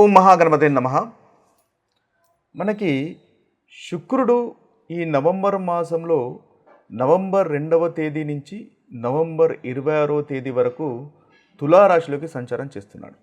ఓం మహాగణపతి నమ. మనకి శుక్రుడు ఈ నవంబర్ మాసంలో నవంబర్ రెండవ తేదీ నుంచి నవంబర్ ఇరవై ఆరో తేదీ వరకు తులారాశిలోకి సంచారం చేస్తున్నాడు.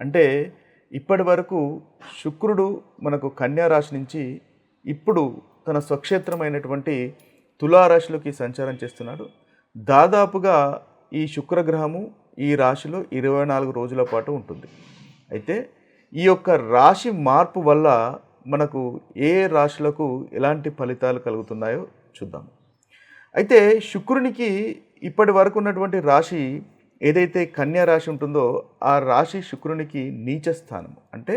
అంటే ఇప్పటి వరకు శుక్రుడు మనకు కన్యా రాశి నుంచి ఇప్పుడు తన స్వక్షేత్రమైనటువంటి తులారాశిలోకి సంచారం చేస్తున్నాడు. దాదాపుగా ఈ శుక్రగ్రహము ఈ రాశిలో ఇరవై నాలుగు రోజుల పాటు ఉంటుంది. అయితే ఈ యొక్క రాశి మార్పు వల్ల మనకు ఏ రాశులకు ఎలాంటి ఫలితాలు కలుగుతున్నాయో చూద్దాం. అయితే శుక్రునికి ఇప్పటి వరకు ఉన్నటువంటి రాశి ఏదైతే కన్యా రాశి ఉంటుందో ఆ రాశి శుక్రునికి నీచ స్థానం. అంటే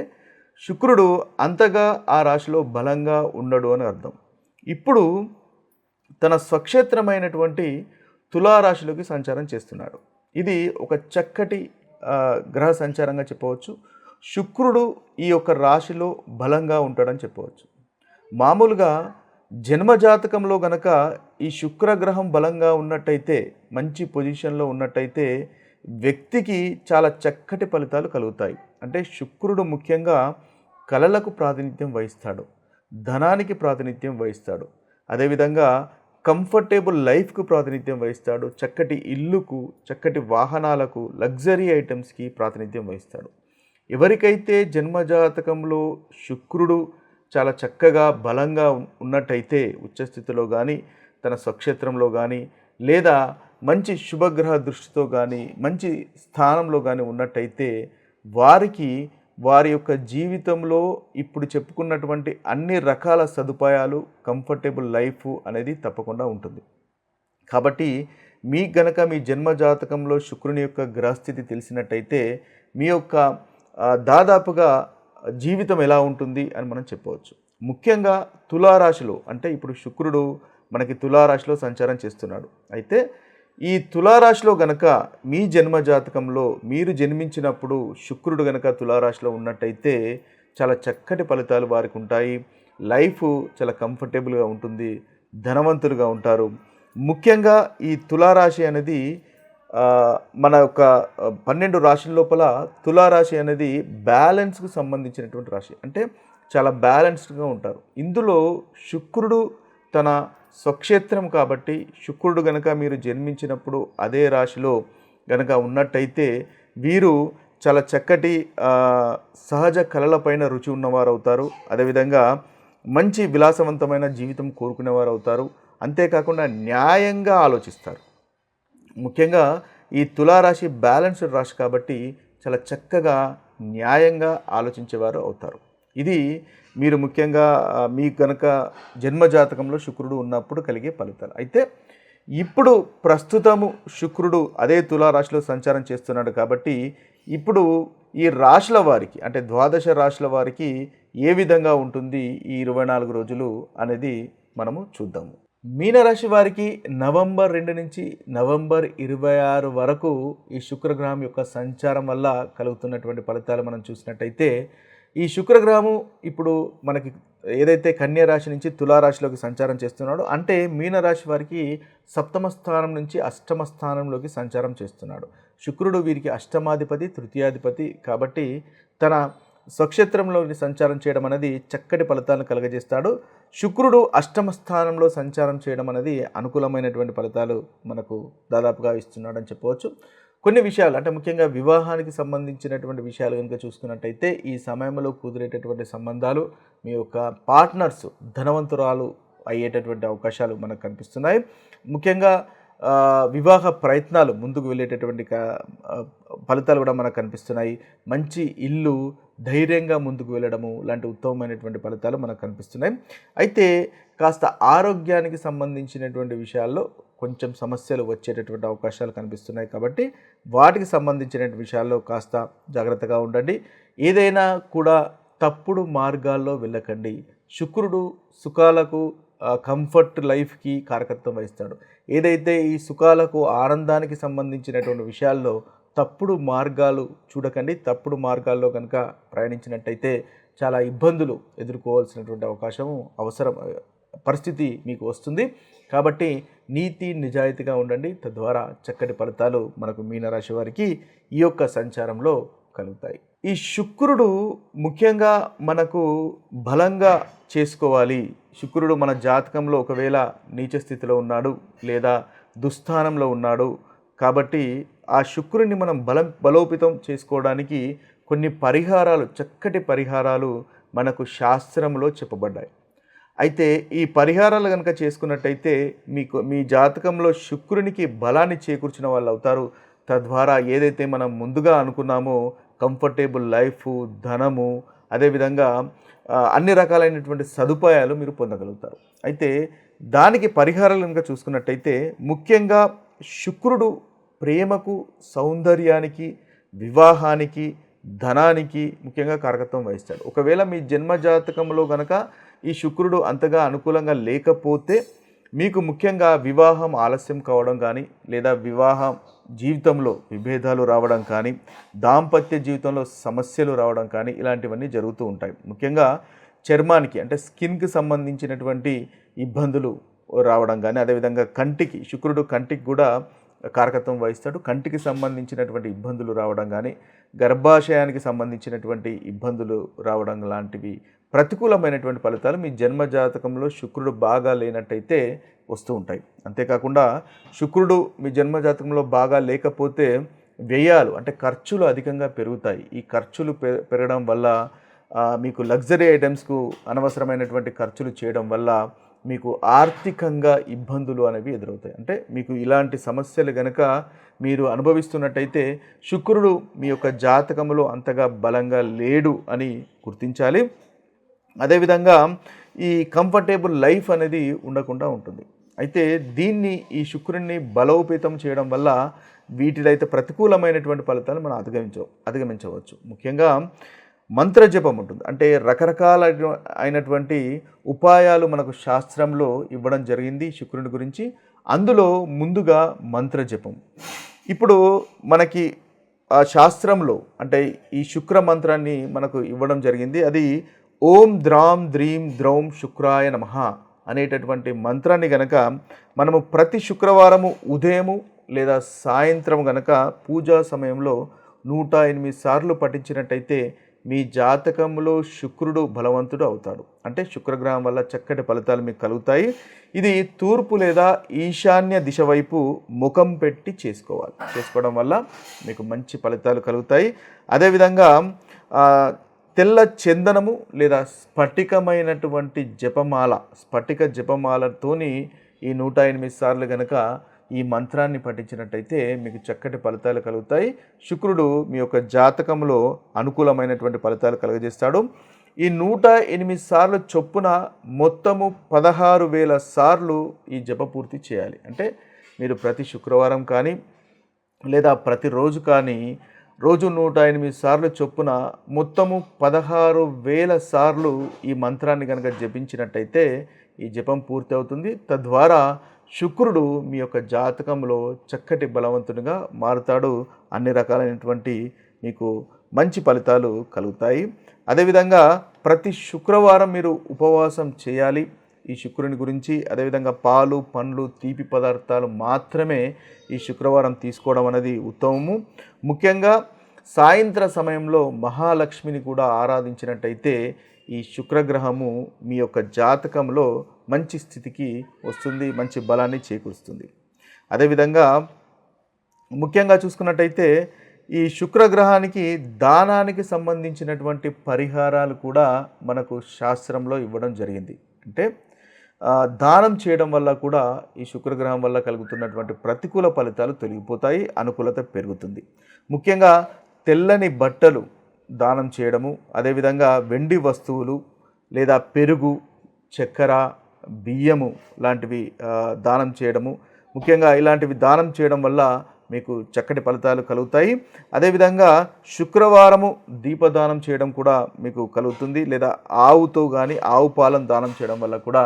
శుక్రుడు అంతగా ఆ రాశిలో బలంగా ఉండడు అని అర్థం. ఇప్పుడు తన స్వక్షేత్రమైనటువంటి తులారాశిలోకి సంచారం చేస్తున్నాడు. ఇది ఒక చక్కటి గ్రహ సంచారంగా చెప్పవచ్చు. శుక్రుడు ఈ యొక్క రాశిలో బలంగా ఉంటాడని చెప్పవచ్చు. మామూలుగా జన్మజాతకంలో గనక ఈ శుక్రగ్రహం బలంగా ఉన్నట్టయితే మంచి పొజిషన్లో ఉన్నట్టయితే వ్యక్తికి చాలా చక్కటి ఫలితాలు కలుగుతాయి. అంటే శుక్రుడు ముఖ్యంగా కళలకు ప్రాతినిధ్యం వహిస్తాడు ధనానికి ప్రాతినిధ్యం వహిస్తాడు అదేవిధంగా కంఫర్టేబుల్ లైఫ్కు ప్రాతినిధ్యం వహిస్తాడు చక్కటి ఇల్లుకు చక్కటి వాహనాలకు లగ్జరీ ఐటమ్స్కి ప్రాతినిధ్యం వహిస్తాడు. ఎవరికైతే జన్మజాతకంలో శుక్రుడు చాలా చక్కగా బలంగా ఉన్నట్టయితే ఉచ్చస్థితిలో కానీ తన స్వక్షేత్రంలో కానీ లేదా మంచి శుభగ్రహ దృష్టితో కానీ మంచి స్థానంలో కానీ ఉన్నట్టయితే వారికి వారి యొక్క జీవితంలో ఇప్పుడు చెప్పుకున్నటువంటి అన్ని రకాల సదుపాయాలు కంఫర్టబుల్ లైఫ్ అనేది తప్పకుండా ఉంటుంది. కాబట్టి మీ గనక మీ జన్మ జాతకంలో శుక్రుని యొక్క గ్రహస్థితి తెలిసినట్టయితే మీ యొక్క దాదాపుగా జీవితం ఎలా ఉంటుంది అని మనం చెప్పవచ్చు. ముఖ్యంగా తులారాశిలో అంటే ఇప్పుడు శుక్రుడు మనకి తులారాశిలో సంచారం చేస్తున్నాడు. అయితే ఈ తులారాశిలో గనక మీ జన్మ జాతకంలో మీరు జన్మించినప్పుడు శుక్రుడు గనక తులారాశిలో ఉన్నట్టయితే చాలా చక్కటి ఫలితాలు వారికి ఉంటాయి. లైఫ్ చాలా కంఫర్టబుల్గా ఉంటుంది ధనవంతులుగా ఉంటారు. ముఖ్యంగా ఈ తులారాశి అనేది మన యొక్క పన్నెండు రాశుల లోపల తులారాశి అనేది బ్యాలెన్స్కు సంబంధించినటువంటి రాశి. అంటే చాలా బ్యాలెన్స్డ్గా ఉంటారు. ఇందులో శుక్రుడు తన స్వక్షేత్రం కాబట్టి శుక్రుడు గనక మీరు జన్మించినప్పుడు అదే రాశిలో గనక ఉన్నట్టయితే వీరు చాలా చక్కటి సహజ కళలపైన రుచి ఉన్నవారు అవుతారు అదేవిధంగా మంచి విలాసవంతమైన జీవితం కోరుకునేవారు అవుతారు అంతేకాకుండా న్యాయంగా ఆలోచిస్తారు. ముఖ్యంగా ఈ తులారాశి బ్యాలెన్స్డ్ రాశి కాబట్టి చాలా చక్కగా న్యాయంగా ఆలోచించేవారు అవుతారు. ఇది మీరు ముఖ్యంగా మీ కనుక జన్మజాతకంలో శుక్రుడు ఉన్నప్పుడు కలిగే ఫలితాలు. అయితే ఇప్పుడు ప్రస్తుతము శుక్రుడు అదే తులారాశిలో సంచారం చేస్తున్నాడు కాబట్టి ఇప్పుడు ఈ రాశుల వారికి అంటే ద్వాదశ రాశుల వారికి ఏ విధంగా ఉంటుంది ఈ ఇరవై నాలుగు రోజులు అనేది మనము చూద్దాము. మీనరాశి వారికి నవంబర్ రెండు నుంచి నవంబర్ ఇరవై ఆరు వరకు ఈ శుక్రగ్రహం యొక్క సంచారం వల్ల కలుగుతున్నటువంటి ఫలితాలు మనం చూసినట్టయితే ఈ శుక్రగ్రహము ఇప్పుడు మనకి ఏదైతే కన్యా రాశి నుంచి తులారాశిలోకి సంచారం చేస్తున్నాడో అంటే మీనరాశి వారికి సప్తమ స్థానం నుంచి అష్టమ స్థానంలోకి సంచారం చేస్తున్నాడు. శుక్రుడు వీరికి అష్టమాధిపతి తృతీయాధిపతి కాబట్టి తన స్వక్షేత్రంలోని సంచారం చేయడం అనేది చక్కటి ఫలితాలను కలగజేస్తాడు. శుక్రుడు అష్టమ స్థానంలో సంచారం చేయడం అనేది అనుకూలమైనటువంటి ఫలితాలు మనకు దాదాపుగా ఇస్తున్నాడని చెప్పవచ్చు. కొన్ని విషయాలు అంటే ముఖ్యంగా వివాహానికి సంబంధించినటువంటి విషయాలు కనుక చూసుకున్నట్టయితే ఈ సమయంలో కుదిరేటటువంటి సంబంధాలు మీ యొక్క పార్ట్నర్స్ ధనవంతురాలు అయ్యేటటువంటి అవకాశాలు మనకు కనిపిస్తున్నాయి. ముఖ్యంగా వివాహ ప్రయత్నాలు ముందుకు వెళ్ళేటటువంటి ఫలితాలు కూడా మనకు కనిపిస్తున్నాయి. మంచి ఇల్లు ధైర్యంగా ముందుకు వెళ్ళడము లాంటి ఉత్తమమైనటువంటి ఫలితాలు మనకు కనిపిస్తున్నాయి. అయితే కాస్త ఆరోగ్యానికి సంబంధించినటువంటి విషయాల్లో కొంచెం సమస్యలు వచ్చేటటువంటి అవకాశాలు కనిపిస్తున్నాయి కాబట్టి వాటికి సంబంధించిన విషయాల్లో కాస్త జాగ్రత్తగా ఉండండి. ఏదైనా కూడా తప్పుడు మార్గాల్లో వెళ్ళకండి. శుక్రుడు సుఖాలకు కంఫర్ట్ లైఫ్కి కారకత్వం వహిస్తాడు. ఏదైతే ఈ సుఖాలకు ఆనందానికి సంబంధించినటువంటి విషయాల్లో తప్పుడు మార్గాలు చూడకండి తప్పుడు మార్గాల్లో కనుక ప్రయాణించినట్టయితే చాలా ఇబ్బందులు ఎదుర్కోవాల్సినటువంటి అవకాశం అవసరం పరిస్థితి మీకు వస్తుంది. కాబట్టి నీతి నిజాయితీగా ఉండండి. తద్వారా చక్కటి ఫలితాలు మనకు మీనరాశి వారికి ఈ యొక్క సంచారంలో కలుగుతాయి. ఈ శుక్రుడు ముఖ్యంగా మనకు బలంగా చేసుకోవాలి. శుక్రుడు మన జాతకంలో ఒకవేళ నీచ స్థితిలో ఉన్నాడు లేదా దుస్థానంలో ఉన్నాడు కాబట్టి ఆ శుక్రుడిని మనం బలం బలోపేతం చేసుకోవడానికి కొన్ని పరిహారాలు చక్కటి పరిహారాలు మనకు శాస్త్రంలో చెప్పబడ్డాయి. అయితే ఈ పరిహారాలు కనుక చేసుకున్నట్టయితే మీకు మీ జాతకంలో శుక్రునికి బలాన్ని చేకూర్చిన వాళ్ళు అవుతారు. తద్వారా ఏదైతే మనం ముందుగా అనుకున్నామో కంఫర్టబుల్ లైఫ్ ధనము అదేవిధంగా అన్ని రకాలైనటువంటి సదుపాయాలు మీరు పొందగలుగుతారు. అయితే దానికి పరిహారాలు కనుక చూసుకున్నట్టయితే ముఖ్యంగా శుక్రుడు ప్రేమకు సౌందర్యానికి వివాహానికి ధనానికి ముఖ్యంగా కారకత్వం వహిస్తాడు. ఒకవేళ మీ జన్మ జాతకంలో గనక ఈ శుక్రుడు అంతగా అనుకూలంగా లేకపోతే మీకు ముఖ్యంగా వివాహం ఆలస్యం కావడం కానీ లేదా వివాహం జీవితంలో విభేదాలు రావడం కానీ దాంపత్య జీవితంలో సమస్యలు రావడం కానీ ఇలాంటివన్నీ జరుగుతూ ఉంటాయి. ముఖ్యంగా చర్మానికి అంటే స్కిన్కి సంబంధించినటువంటి ఇబ్బందులు రావడం కానీ అదేవిధంగా కంటికి శుక్రుడు కంటికి కూడా కారకత్వం వహిస్తాడు. కంటికి సంబంధించినటువంటి ఇబ్బందులు రావడం కానీ గర్భాశయానికి సంబంధించినటువంటి ఇబ్బందులు రావడం లాంటివి ప్రతికూలమైనటువంటి ఫలితాలు మీ జన్మ జాతకంలో శుక్రుడు బాగా లేనట్టయితే వస్తూ ఉంటాయి. అంతేకాకుండా శుక్రుడు మీ జన్మ జాతకంలో బాగా లేకపోతే వ్యయాలు అంటే ఖర్చులు అధికంగా పెరుగుతాయి. ఈ ఖర్చులు పె- పెరగడం వల్ల మీకు లగ్జరీ ఐటమ్స్కు అనవసరమైనటువంటి ఖర్చులు చేయడం వల్ల మీకు ఆర్థికంగా ఇబ్బందులు అనేవి ఎదురవుతాయి. అంటే మీకు ఇలాంటి సమస్యలు గనక మీరు అనుభవిస్తున్నట్టయితే శుక్రుడు మీ యొక్క జాతకంలో అంతగా బలంగా లేడు అని గుర్తించాలి. అదేవిధంగా ఈ కంఫర్టేబుల్ లైఫ్ అనేది ఉండకుండా ఉంటుంది. అయితే దీన్ని ఈ శుక్రుడిని బలోపేతం చేయడం వల్ల వీటిలో అయితే ప్రతికూలమైనటువంటి ఫలితాలు మనం అధిగమించ అధిగమించవచ్చు. ముఖ్యంగా మంత్రజపం ఉంటుంది. అంటే రకరకాల అయినటువంటి ఉపాయాలు మనకు శాస్త్రంలో ఇవ్వడం జరిగింది శుక్రుని గురించి. అందులో ముందుగా మంత్రజపం. ఇప్పుడు మనకి ఆ శాస్త్రంలో అంటే ఈ శుక్ర మంత్రాన్ని మనకు ఇవ్వడం జరిగింది. అది ఓం ద్రాం ద్రీం ద్రౌం శుక్రాయ నమ అనేటటువంటి మంత్రాన్ని గనక మనము ప్రతి శుక్రవారము ఉదయము లేదా సాయంత్రం గనక పూజా సమయంలో నూట ఎనిమిది సార్లు పఠించినట్టయితే మీ జాతకంలో శుక్రుడు బలవంతుడు అవుతాడు. అంటే శుక్రగ్రహం వల్ల చక్కటి ఫలితాలు మీకు కలుగుతాయి. ఇది తూర్పు లేదా ఈశాన్య దిశ వైపు ముఖం పెట్టి చేసుకోవాలి. చేసుకోవడం వల్ల మీకు మంచి ఫలితాలు కలుగుతాయి. అదేవిధంగా తెల్ల చందనము లేదా స్ఫటికమైనటువంటి జపమాల స్ఫటిక జపమాలతోని ఈ నూట ఎనిమిది సార్లు గనక ఈ మంత్రాన్ని పఠించినట్టయితే మీకు చక్కటి ఫలితాలు కలుగుతాయి. శుక్రుడు మీ యొక్క జాతకంలో అనుకూలమైనటువంటి ఫలితాలు కలుగజేస్తాడు. ఈ నూట ఎనిమిది సార్లు చొప్పున మొత్తము పదహారు వేల సార్లు ఈ జప పూర్తి చేయాలి. అంటే మీరు ప్రతి శుక్రవారం కానీ లేదా ప్రతిరోజు కానీ రోజు నూట ఎనిమిది సార్లు చొప్పున మొత్తము పదహారు వేల సార్లు ఈ మంత్రాన్ని కనుక జపించినట్టయితే ఈ జపం పూర్తి అవుతుంది తద్వారా శుక్రుడు మీ యొక్క జాతకంలో చక్కటి బలవంతునిగా మారుతాడు. అన్ని రకాలైనటువంటి మీకు మంచి ఫలితాలు కలుగుతాయి. అదేవిధంగా ప్రతి శుక్రవారం మీరు ఉపవాసం చేయాలి. ఈ శుక్రుని గురించి అదేవిధంగా పాలు పండ్లు తీపి పదార్థాలు మాత్రమే ఈ శుక్రవారం తీసుకోవడం అనేది ఉత్తమము. ముఖ్యంగా సాయంత్ర సమయంలో మహాలక్ష్మిని కూడా ఆరాధించినట్టయితే ఈ శుక్రగ్రహము మీ యొక్క జాతకంలో మంచి స్థితికి వస్తుంది మంచి బలాన్ని చేకూరుస్తుంది. అదేవిధంగా ముఖ్యంగా చూసుకున్నట్టయితే ఈ శుక్రగ్రహానికి దానానికి సంబంధించినటువంటి పరిహారాలు కూడా మనకు శాస్త్రంలో ఇవ్వడం జరిగింది. అంటే దానం చేయడం వల్ల కూడా ఈ శుక్రగ్రహం వల్ల కలుగుతున్నటువంటి ప్రతికూల ఫలితాలు తొలగిపోతాయి అనుకూలత పెరుగుతుంది. ముఖ్యంగా తెల్లని బట్టలు దానం చేయడము అదేవిధంగా వెండి వస్తువులు లేదా పెరుగు చక్కెర బియ్యము లాంటివి దానం చేయడము. ముఖ్యంగా ఇలాంటివి దానం చేయడం వల్ల మీకు చక్కటి ఫలితాలు కలుగుతాయి. అదేవిధంగా శుక్రవారము దీపదానం చేయడం కూడా మీకు కలుగుతుంది. లేదా ఆవుతో కానీ ఆవు పాలను దానం చేయడం వల్ల కూడా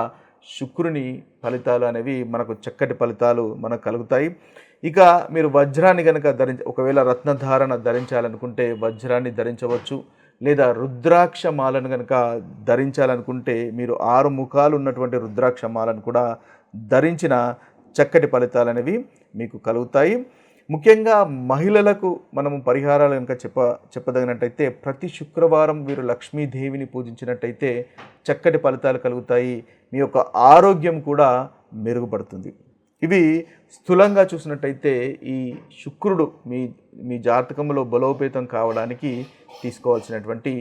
శుక్రుని ఫలితాలు అనేవి మనకు చక్కటి ఫలితాలు మనకు కలుగుతాయి. ఇక మీరు వజ్రాన్ని కనుక ధరించ ఒకవేళ రత్నధారణ ధరించాలనుకుంటే వజ్రాన్ని ధరించవచ్చు లేదా రుద్రాక్ష మాలను కనుక ధరించాలనుకుంటే మీరు ఆరు ముఖాలు ఉన్నటువంటి రుద్రాక్ష మాలను కూడా ధరించిన చక్కటి ఫలితాలు అనేవి మీకు కలుగుతాయి. ముఖ్యంగా మహిళలకు మనము పరిహారాలు కనుక చెప్ప చెప్పదగినట్టయితే ప్రతి శుక్రవారం వీరు లక్ష్మీదేవిని పూజించినట్టయితే చక్కటి ఫలితాలు కలుగుతాయి. మీ యొక్క ఆరోగ్యం కూడా మెరుగుపడుతుంది. ఇవి స్థూలంగా చూసినట్టయితే ఈ శుక్రుడు మీ మీ జాతకంలో బలోపేతం కావడానికి తీసుకోవాల్సినటువంటి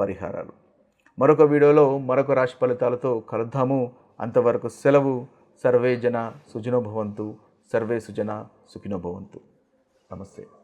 పరిహారాలు. మరొక వీడియోలో మరొక రాశి ఫలితాలతో కలుద్దాము. అంతవరకు సెలవు. సర్వే జన సుజనోభవంతు సర్వే సుజన సుఖినోభవంతు నమస్తే.